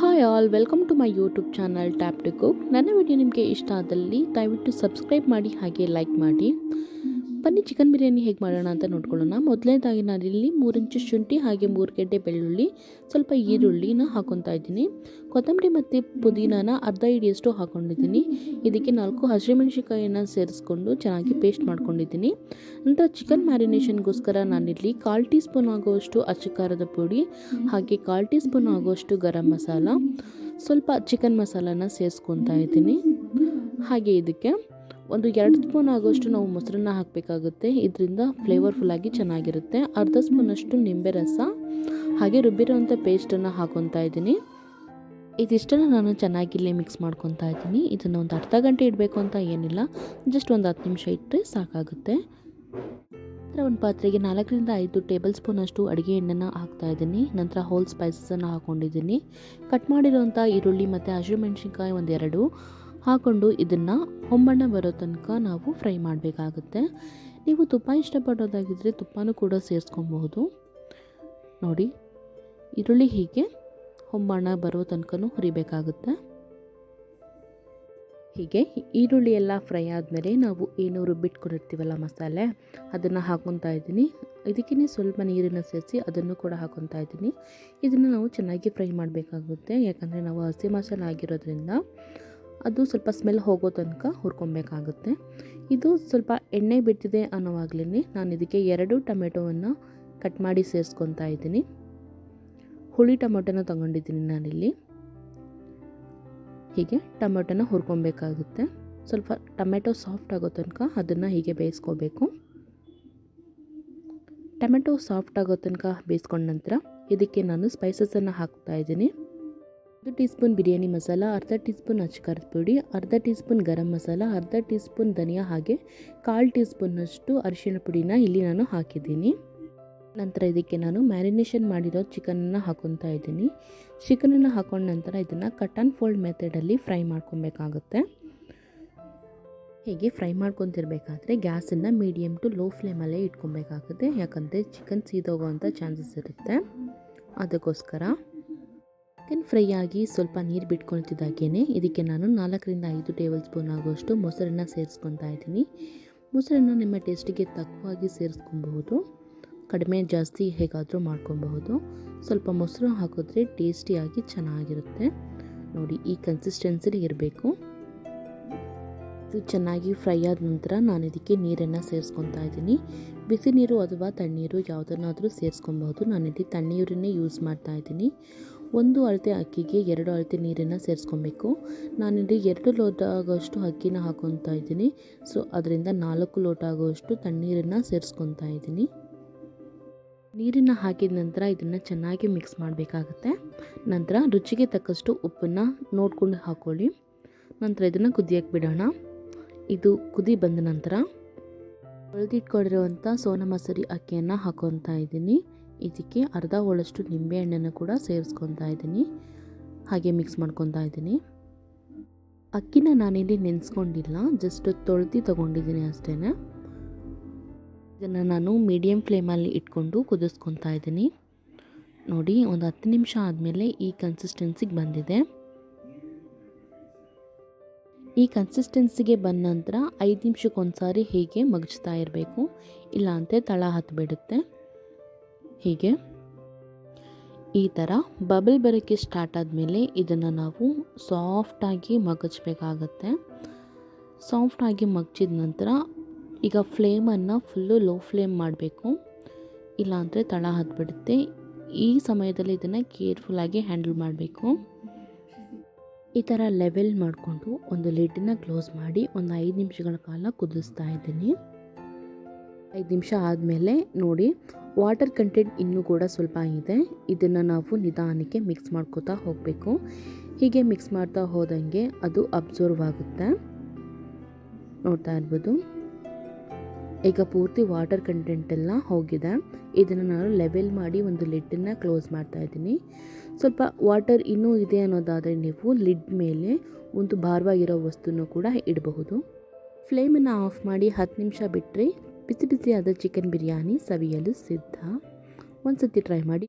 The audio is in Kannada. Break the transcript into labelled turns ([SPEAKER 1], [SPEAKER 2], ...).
[SPEAKER 1] Hi all welcome to my YouTube channel tap to cook ನನ್ನ ವಿಡಿಯೋ ನಿಮಗೆ ಇಷ್ಟ ಆದಲ್ಲಿ ದಯವಿಟ್ಟು ಸಬ್ಸ್ಕ್ರೈಬ್ ಮಾಡಿ ಹಾಗೆ ಲೈಕ್ ಮಾಡಿ. ಬನ್ನಿ ಚಿಕನ್ ಬಿರಿಯಾನಿ ಹೇಗೆ ಮಾಡೋಣ ಅಂತ ನೋಡ್ಕೊಳ್ಳೋಣ. ಮೊದಲನೇದಾಗಿ ನಾನಿಲ್ಲಿ ಇಂಚು ಶುಂಠಿ ಹಾಗೆ ಮೂರು ಗೆಡ್ಡೆ ಬೆಳ್ಳುಳ್ಳಿ, ಸ್ವಲ್ಪ ಈರುಳ್ಳಿನ ಹಾಕೊತಾ ಇದ್ದೀನಿ. ಕೊತ್ತಂಬರಿ ಮತ್ತು ಪುದೀನಾನ ಅರ್ಧ ಹಿಡಿಯಷ್ಟು ಹಾಕೊಂಡಿದ್ದೀನಿ. ಇದಕ್ಕೆ ನಾಲ್ಕು ಹಸಿಮೆಣಸಿಕಾಯಿನ ಸೇರಿಸ್ಕೊಂಡು ಚೆನ್ನಾಗಿ ಪೇಸ್ಟ್ ಮಾಡ್ಕೊಂಡಿದ್ದೀನಿ. ನಂತರ ಚಿಕನ್ ಮ್ಯಾರಿನೇಷನ್ಗೋಸ್ಕರ ನಾನಿಲ್ಲಿ ಕಾಲು ಟೀ ಸ್ಪೂನ್ ಆಗುವಷ್ಟು ಅಚ್ಚಕಾರದ ಪುಡಿ, ಹಾಗೆ ಕಾಲು ಟೀ ಸ್ಪೂನ್ ಆಗುವಷ್ಟು ಗರಂ ಮಸಾಲ, ಸ್ವಲ್ಪ ಚಿಕನ್ ಮಸಾಲಾನ ಸೇರಿಸ್ಕೊತಾ ಇದ್ದೀನಿ. ಹಾಗೆ ಇದಕ್ಕೆ ಒಂದು ಎರಡು ಸ್ಪೂನ್ ಆಗೋಷ್ಟು ನಾವು ಮೊಸರನ್ನ ಹಾಕಬೇಕಾಗುತ್ತೆ. ಇದರಿಂದ ಫ್ಲೇವರ್ಫುಲ್ಲಾಗಿ ಚೆನ್ನಾಗಿರುತ್ತೆ. ಅರ್ಧ ಸ್ಪೂನಷ್ಟು ನಿಂಬೆ ರಸ, ಹಾಗೆ ರುಬ್ಬಿರೋಂಥ ಪೇಸ್ಟನ್ನು ಹಾಕೊತಾ ಇದ್ದೀನಿ. ಇದಿಷ್ಟನ್ನು ನಾನು ಚೆನ್ನಾಗಿ ಇಲ್ಲಿ ಮಿಕ್ಸ್ ಮಾಡ್ಕೊತಾ ಇದ್ದೀನಿ. ಇದನ್ನು ಒಂದು ಅರ್ಧ ಗಂಟೆ ಇಡಬೇಕು ಅಂತ ಏನಿಲ್ಲ. ಜಸ್ಟ್ ಒಂದು ಹತ್ತು ನಿಮಿಷ ಇಟ್ಟರೆ ಸಾಕಾಗುತ್ತೆ. ಒಂದು ಪಾತ್ರೆಗೆ ನಾಲ್ಕರಿಂದ ಐದು ಟೇಬಲ್ ಸ್ಪೂನಷ್ಟು ಅಡುಗೆ ಎಣ್ಣೆನ ಹಾಕ್ತಾ ಇದ್ದೀನಿ. ನಂತರ ಹೋಲ್ ಸ್ಪೈಸಸನ್ನು ಹಾಕ್ಕೊಂಡಿದ್ದೀನಿ ಕಟ್ ಮಾಡಿರೋಂಥ ಈರುಳ್ಳಿ ಮತ್ತು ಹಸಿಮೆಣ್ಸಿನ್ಕಾಯಿ ಒಂದೆರಡು. ಹಾಕ್ಕೊಂಡು ಇದನ್ನು ಹೊಂಬಣ್ಣ ಬರೋ ತನಕ ನಾವು ಫ್ರೈ ಮಾಡಬೇಕಾಗುತ್ತೆ. ನೀವು ತುಪ್ಪ ಇಷ್ಟಪಡೋದಾಗಿದ್ದರೆ ತುಪ್ಪನೂ ಕೂಡ ಸೇರಿಸ್ಕೊಬಹುದು. ನೋಡಿ, ಈರುಳ್ಳಿ ಹೀಗೆ ಹೊಂಬಣ್ಣ ಬರೋ ತನಕನೂ ಹುರಿಬೇಕಾಗುತ್ತೆ. ಹೀಗೆ ಈರುಳ್ಳಿ ಎಲ್ಲ ಫ್ರೈ ಆದಮೇಲೆ ನಾವು ಏನು ರುಬ್ಬಿಟ್ಕೊಂಡಿರ್ತೀವಲ್ಲ ಮಸಾಲೆ, ಅದನ್ನು ಹಾಕೊತಾ ಇದ್ದೀನಿ. ಇದಕ್ಕೇ ಸ್ವಲ್ಪ ನೀರನ್ನು ಸೇರಿಸಿ ಅದನ್ನು ಕೂಡ ಹಾಕೊತಾ ಇದ್ದೀನಿ. ಇದನ್ನು ನಾವು ಚೆನ್ನಾಗಿ ಫ್ರೈ ಮಾಡಬೇಕಾಗುತ್ತೆ. ಯಾಕಂದರೆ ನಾವು ಹಸಿ ಮಸಾಲೆ ಆಗಿರೋದ್ರಿಂದ ಅದು ಸ್ವಲ್ಪ ಸ್ಮೆಲ್ ಹೋಗೋ ತನಕ ಹುರ್ಕೊಬೇಕಾಗುತ್ತೆ ಇದು ಸ್ವಲ್ಪ ಎಣ್ಣೆ ಬಿಟ್ಟಿದೆ ಅನ್ನೋವಾಗಲೇ ನಾನು ಇದಕ್ಕೆ ಎರಡು ಟೊಮೆಟೊವನ್ನು ಕಟ್ ಮಾಡಿ ಸೇರಿಸ್ಕೊತಾ ಇದ್ದೀನಿ. ಹುಳಿ ಟೊಮೆಟೊನ ತೊಗೊಂಡಿದ್ದೀನಿ ನಾನಿಲ್ಲಿ. ಹೀಗೆ ಟೊಮೆಟೊನ ಹುರ್ಕೊಬೇಕಾಗುತ್ತೆ ಸ್ವಲ್ಪ ಟೊಮೆಟೊ ಸಾಫ್ಟ್ ಆಗೋ ತನಕ ಅದನ್ನು ಹೀಗೆ ಬೇಯಿಸ್ಕೋಬೇಕು. ಟೊಮೆಟೊ ಸಾಫ್ಟ್ ಆಗೋ ತನಕ ಬೇಯಿಸ್ಕೊಂಡ ನಂತರ ಇದಕ್ಕೆ ನಾನು ಸ್ಪೈಸಸನ್ನು ಹಾಕ್ತಾ ಇದ್ದೀನಿ. ಒಂದು ಟೀ ಸ್ಪೂನ್ ಬಿರಿಯಾನಿ ಮಸಾಲ, ಅರ್ಧ ಟೀ ಸ್ಪೂನ್ ಪುಡಿ, ಅರ್ಧ ಟೀ ಸ್ಪೂನ್ ಗರಂ ಮಸಾಲ, ಅರ್ಧ ಟೀ ಸ್ಪೂನ್ ಧನಿಯಾ ಹಾಗೆ ಕಾಲು ಟೀ ಸ್ಪೂನ್ನಷ್ಟು ಅರಿಶಿಣ ಪುಡಿನ ಇಲ್ಲಿ ನಾನು ಹಾಕಿದ್ದೀನಿ. ನಂತರ ಇದಕ್ಕೆ ನಾನು ಮ್ಯಾರಿನೇಷನ್ ಮಾಡಿರೋ ಚಿಕನನ್ನು ಹಾಕೊತಾ ಇದ್ದೀನಿ. ಚಿಕನನ್ನು ಹಾಕೊಂಡ ನಂತರ ಇದನ್ನು ಕಟ್ ಆ್ಯಂಡ್ ಫೋಲ್ಡ್ ಮೆಥಡಲ್ಲಿ ಫ್ರೈ ಮಾಡ್ಕೊಬೇಕಾಗುತ್ತೆ. ಹೀಗೆ ಫ್ರೈ ಮಾಡ್ಕೊತಿರ್ಬೇಕಾದ್ರೆ ಗ್ಯಾಸನ್ನು ಮೀಡಿಯಮ್ ಟು ಲೋ ಫ್ಲೇಮಲ್ಲೇ ಇಟ್ಕೊಬೇಕಾಗುತ್ತೆ, ಯಾಕಂದರೆ ಚಿಕನ್ ಸೀದೋಗೋವಂಥ ಚಾನ್ಸಸ್ ಇರುತ್ತೆ. ಅದಕ್ಕೋಸ್ಕರ ಚಿಕನ್ ಫ್ರೈ ಆಗಿ ಸ್ವಲ್ಪ ನೀರು ಬಿಟ್ಕೊಳ್ತಿದ್ದಾಗೇ ಇದಕ್ಕೆ ನಾನು ನಾಲ್ಕರಿಂದ ಐದು ಟೇಬಲ್ ಸ್ಪೂನ್ ಆಗುವಷ್ಟು ಮೊಸರನ್ನ ಸೇರಿಸ್ಕೊತಾ ಇದ್ದೀನಿ. ಮೊಸರನ್ನ ನಿಮ್ಮ ಟೇಸ್ಟಿಗೆ ತಕ್ಕವಾಗಿ ಸೇರಿಸ್ಕೊಬಹುದು. ಕಡಿಮೆ ಜಾಸ್ತಿ ಹೇಗಾದರೂ ಮಾಡ್ಕೊಬಹುದು. ಸ್ವಲ್ಪ ಮೊಸರು ಹಾಕಿದ್ರೆ ಟೇಸ್ಟಿಯಾಗಿ ಚೆನ್ನಾಗಿರುತ್ತೆ. ನೋಡಿ, ಈ ಕನ್ಸಿಸ್ಟೆನ್ಸಿಲಿ ಇರಬೇಕು. ಇದು ಚೆನ್ನಾಗಿ ಫ್ರೈ ಆದ ನಂತರ ನಾನು ಇದಕ್ಕೆ ನೀರನ್ನು ಸೇರಿಸ್ಕೊತಾ ಇದ್ದೀನಿ. ಬಿಸಿ ನೀರು ಅಥವಾ ತಣ್ಣೀರು ಯಾವುದನ್ನಾದರೂ ಸೇರಿಸ್ಕೊಬಹುದು. ನಾನು ನಾನಿಲ್ಲಿ ತಣ್ಣೀರನ್ನೇ ಯೂಸ್ ಮಾಡ್ತಾ ಇದ್ದೀನಿ. ಒಂದು ಅಳತೆ ಅಕ್ಕಿಗೆ ಎರಡು ಅಳತೆ ನೀರನ್ನು ಸೇರಿಸ್ಕೊಬೇಕು. ನಾನಿಲ್ಲಿ ಎರಡು ಲೋಟ ಆಗೋಷ್ಟು ಅಕ್ಕಿನ ಹಾಕೊತಾ ಇದ್ದೀನಿ. ಸೊ, ಅದರಿಂದ ನಾಲ್ಕು ಲೋಟ ಆಗುವಷ್ಟು ತಣ್ಣೀರನ್ನು ಸೇರಿಸ್ಕೊತಾ ಇದ್ದೀನಿ. ನೀರನ್ನು ಹಾಕಿದ ನಂತರ ಇದನ್ನು ಚೆನ್ನಾಗಿ ಮಿಕ್ಸ್ ಮಾಡಬೇಕಾಗುತ್ತೆ. ನಂತರ ರುಚಿಗೆ ತಕ್ಕಷ್ಟು ಉಪ್ಪನ್ನು ನೋಡ್ಕೊಂಡು ಹಾಕ್ಕೊಳ್ಳಿ ನಂತರ ಇದನ್ನು ಕುದಿಯೋಕ್ಕೆ ಬಿಡೋಣ. ಇದು ಕುದಿ ಬಂದ ನಂತರ ತೊಳೆದಿಟ್ಕೊಂಡಿರುವಂಥ ಸೋನಾ ಮಸೂರಿ ಅಕ್ಕಿಯನ್ನು ಹಾಕೊತಾ ಇದ್ದೀನಿ. ಇದಕ್ಕೆ ಅರ್ಧ ಹೋಳಷ್ಟು ನಿಂಬೆಹಣ್ಣನ್ನು ಕೂಡ ಸೇರಿಸ್ಕೊತಾ ಇದ್ದೀನಿ. ಹಾಗೆ ಮಿಕ್ಸ್ ಮಾಡ್ಕೊತಾ ಇದ್ದೀನಿ. ಅಕ್ಕಿನ ನಾನಿಲ್ಲಿ ನೆನೆಸ್ಕೊಂಡಿಲ್ಲ ಜಸ್ಟ್ ತೊಳೆದು ತೊಗೊಂಡಿದ್ದೀನಿ ಅಷ್ಟೇ ಇದನ್ನು ನಾನು ಮೀಡಿಯಮ್ ಫ್ಲೇಮಲ್ಲಿ ಇಟ್ಕೊಂಡು ಕುದಿಸ್ಕೊತಾ ಇದ್ದೀನಿ. ನೋಡಿ, ಒಂದು ಹತ್ತು ನಿಮಿಷ ಆದಮೇಲೆ ಈ ಕನ್ಸಿಸ್ಟೆನ್ಸಿಗೆ ಬಂದಿದೆ. ಈ ಕನ್ಸಿಸ್ಟೆನ್ಸಿಗೆ ಬಂದ ನಂತರ ಐದು ನಿಮಿಷಕ್ಕೊಂದು ಸಾರಿ ಹೀಗೆ ಮಗಚ್ತಾ ಇರಬೇಕು. ಇಲ್ಲಾಂತೆ ತಳ ಹತ್ತಿಬಿಡುತ್ತೆ ಹೀಗೆ. ಈ ಥರ ಬಬಲ್ ಬರೋಕ್ಕೆ ಸ್ಟಾರ್ಟ್ ಆದಮೇಲೆ ಇದನ್ನು ನಾವು ಸಾಫ್ಟಾಗಿ ಮಗಚಬೇಕಾಗತ್ತೆ ಸಾಫ್ಟಾಗಿ ಮಗ್ಚಿದ ನಂತರ ಈಗ ಫ್ಲೇಮನ್ನು ಫುಲ್ಲು ಲೋ ಫ್ಲೇಮ್ ಮಾಡಬೇಕು. ಇಲ್ಲಾಂದರೆ ತಳ ಹತ್ಬಿಡುತ್ತೆ. ಈ ಸಮಯದಲ್ಲಿ ಇದನ್ನು ಕೇರ್ಫುಲ್ಲಾಗಿ ಹ್ಯಾಂಡಲ್ ಮಾಡಬೇಕು. ಈ ಥರ ಲೆವೆಲ್ ಮಾಡಿಕೊಂಡು ಒಂದು ಲಿಡ್ಡನ್ನ ಕ್ಲೋಸ್ ಮಾಡಿ ಒಂದು ಐದು ನಿಮಿಷಗಳ ಕಾಲ ಕುದಿಸ್ತಾ ಇದ್ದೀನಿ. ಐದು ನಿಮಿಷ ಆದಮೇಲೆ ನೋಡಿ, ವಾಟರ್ ಕಂಟೆಂಟ್ ಇನ್ನೂ ಕೂಡ ಸ್ವಲ್ಪ ಇದೆ. ಇದನ್ನು ನಾವು ನಿಧಾನಕ್ಕೆ ಮಿಕ್ಸ್ ಮಾಡ್ಕೋತಾ ಹೋಗಬೇಕು. ಹೀಗೆ ಮಿಕ್ಸ್ ಮಾಡ್ತಾ ಹೋದಂಗೆ ಅದು ಅಬ್ಸರ್ವ್ ಆಗುತ್ತೆ. ನೋಡ್ತಾ ಇರ್ಬೋದು. ಈಗ ಪೂರ್ತಿ ವಾಟರ್ ಕಂಟೆಂಟ್ ಎಲ್ಲ ಹೋಗಿದೆ. ಇದನ್ನು ನಾನು ಲೆವೆಲ್ ಮಾಡಿ ಒಂದು ಲಿಡ್ಡನ್ನು ಕ್ಲೋಸ್ ಮಾಡ್ತಾ ಇದ್ದೀನಿ. ಸ್ವಲ್ಪ ವಾಟರ್ ಇನ್ನೂ ಇದೆ ಅನ್ನೋದಾದರೆ ನೀವು ಲಿಡ್ ಮೇಲೆ ಒಂದು ಭಾರವಾಗಿರೋ ವಸ್ತುನೂ ಕೂಡ ಇಡಬಹುದು. ಫ್ಲೇಮನ್ನು ಆಫ್ ಮಾಡಿ ಹತ್ತು ನಿಮಿಷ ಬಿಟ್ಟರೆ ಬಿಸಿ ಬಿಸಿಯಾದ ಚಿಕನ್ ಬಿರಿಯಾನಿ ಸವಿಯಲು ಸಿದ್ಧ. ಒಂದು ಸತಿ ಟ್ರೈ ಮಾಡಿ.